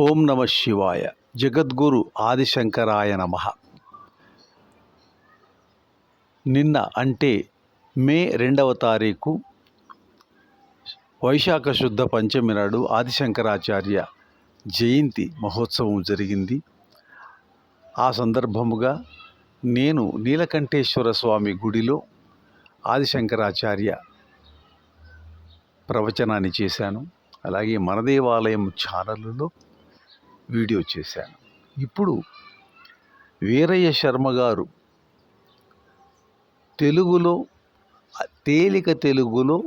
ఓం నమ శివాయ. జగద్గురు ఆదిశంకరాయ నమ. నిన్న అంటే మే రెండవ తారీఖు వైశాఖ శుద్ధ పంచమి నాడు ఆదిశంకరాచార్య జయంతి మహోత్సవం జరిగింది. ఆ సందర్భముగా నేను నీలకంఠేశ్వర స్వామి గుడిలో ఆదిశంకరాచార్య ప్రవచనాన్ని చేశాను. అలాగే మన దేవాలయం ఛానళ్ళలో వీడియో చేశాను. ఇప్పుడు వీరయ్య శర్మ గారు తెలుగులో తేలిక తెలుగులో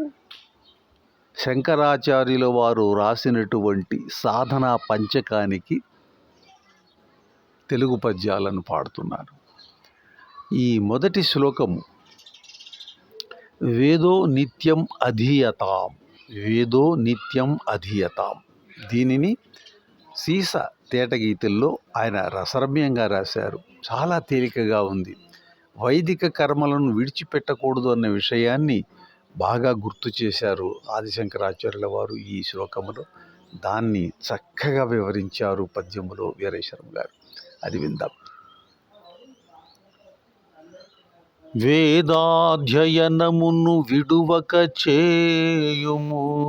శంకరాచార్యుల వారు రాసినటువంటి సాధనా పంచకానికి తెలుగు పద్యాలను పాడుతున్నారు. ఈ మొదటి శ్లోకము వేదో నిత్యం అధీయతాం వేదో నిత్యం అధీయతాం దీనిని సీస తేటగీతల్లో ఆయన రసరమ్యంగా రాశారు. చాలా తేలికగా ఉంది. వైదిక కర్మలను విడిచిపెట్టకూడదు అన్న విషయాన్ని బాగా గుర్తు చేశారు ఆదిశంకరాచార్యుల వారు ఈ శ్లోకములో. దాన్ని చక్కగా వివరించారు పద్యములో వీరేశ్వరం గారు. అది విందాం. వేదాధ్యయనమును విడువక చేయుము.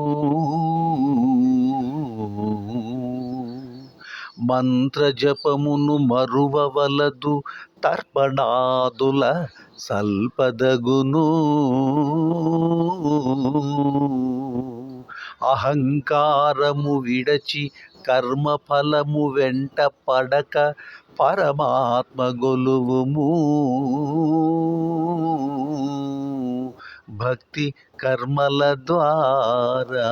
మంత్రజపమును మరువవలదు తర్పణాదుల సల్పదగును. అహంకారము విడచి కర్మఫలము వెంట పడక పరమాత్మ గొలువుము. భక్తి కర్మల ద్వారా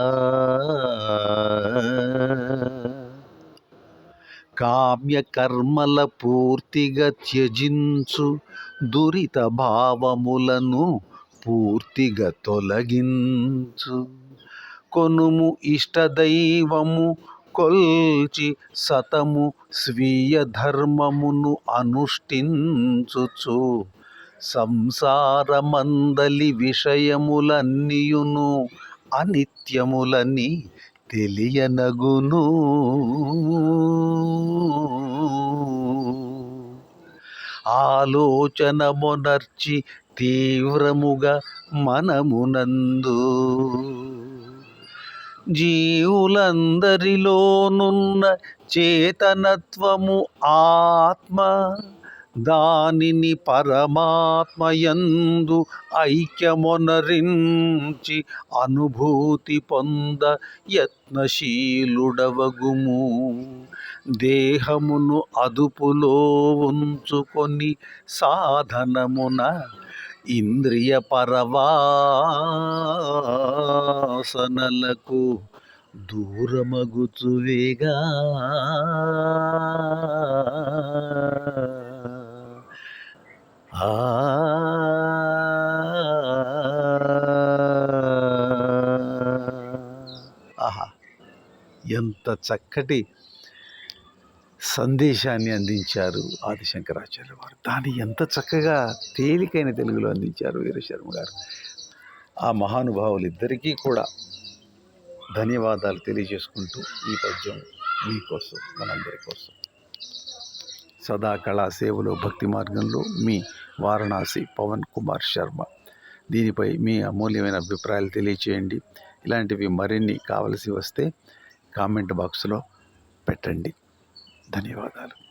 కామ్య కర్మల పూర్తిగా త్యజించు. దురిత భావములను పూర్తిగా తొలగించు. కొనుము ఇష్టదైవము కొల్చి సతము స్వీయ ధర్మమును అనుష్ఠించుచు. సంసారమందలి విషయములన్నీయును అనిత్యములని తెలియనగును. ఆలోచన మొనర్చి తీవ్రముగా మనమునందు. జీవులందరిలోనున్న చేతనత్వము ఆత్మ. దానిని పరమాత్మయందు ఐక్యమొనరించి అనుభూతి పొంద యత్నశీలుడవగుము. దేహమును అదుపులో ఉంచుకొని సాధనమున ఇంద్రియ పరవాసనలకు దూరమగుచువేగా ఎంత చక్కటి సందేశాన్ని అందించారు ఆదిశంకరాచార్య వారు. దాన్ని ఎంత చక్కగా తేలికైన తెలుగులో అందించారు వీరశర్మ గారు. ఆ మహానుభావులు ఇద్దరికీ కూడా ధన్యవాదాలు తెలియజేసుకుంటూ ఈ పద్యం మీకోసం మనందరి కోసం. సదా కళా సేవలో భక్తి మార్గంలో మీ వారణాసి పవన్ కుమార్ శర్మ. దీనిపై మీ అమూల్యమైన అభిప్రాయాలు తెలియచేయండి. ఇలాంటివి మరిన్ని కావలసి వస్తే కామెంట్ బాక్స్లో పెట్టండి. ధన్యవాదాలు.